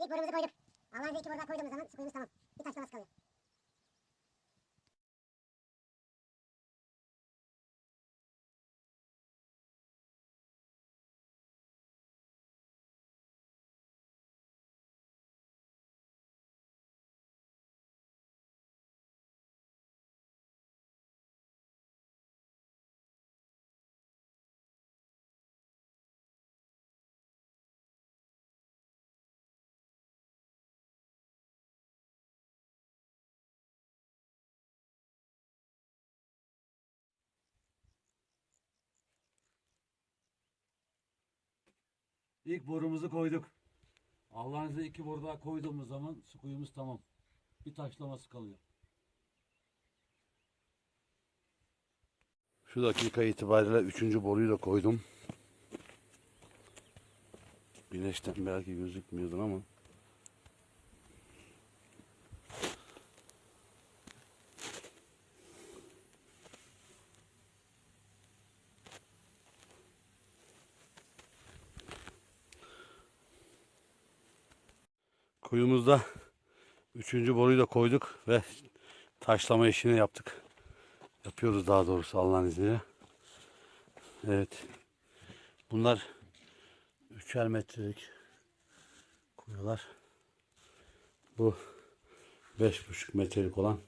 İlk borumuzu koyduk. Allah'ın izniyle iki boru daha koyduğumuz zaman su kuyumuz tamam. Bir taşlaması kalıyor. İlk borumuzu koyduk. Allah'ın izniyle iki boru daha koyduğumuz zaman su kuyumuz tamam. Bir taşlaması kalıyor. Şu dakika itibariyle üçüncü boruyu da koydum. Güneşten belki gözükmüyordur ama. Kuyumuzda üçüncü boruyu da koyduk ve taşlama işini yaptık. Yapıyoruz daha doğrusu Allah'ın izniyle. Evet. Bunlar üçer metrelik kuyular. Bu beş buçuk metrelik olan.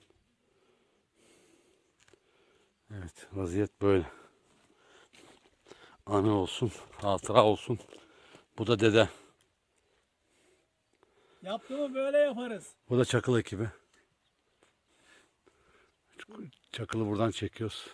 Evet vaziyet böyle. Anı olsun, hatıra olsun. Bu da dede. Yaptı mı böyle yaparız. Bu da Çakıl ekibi. Çakılı buradan çekiyoruz.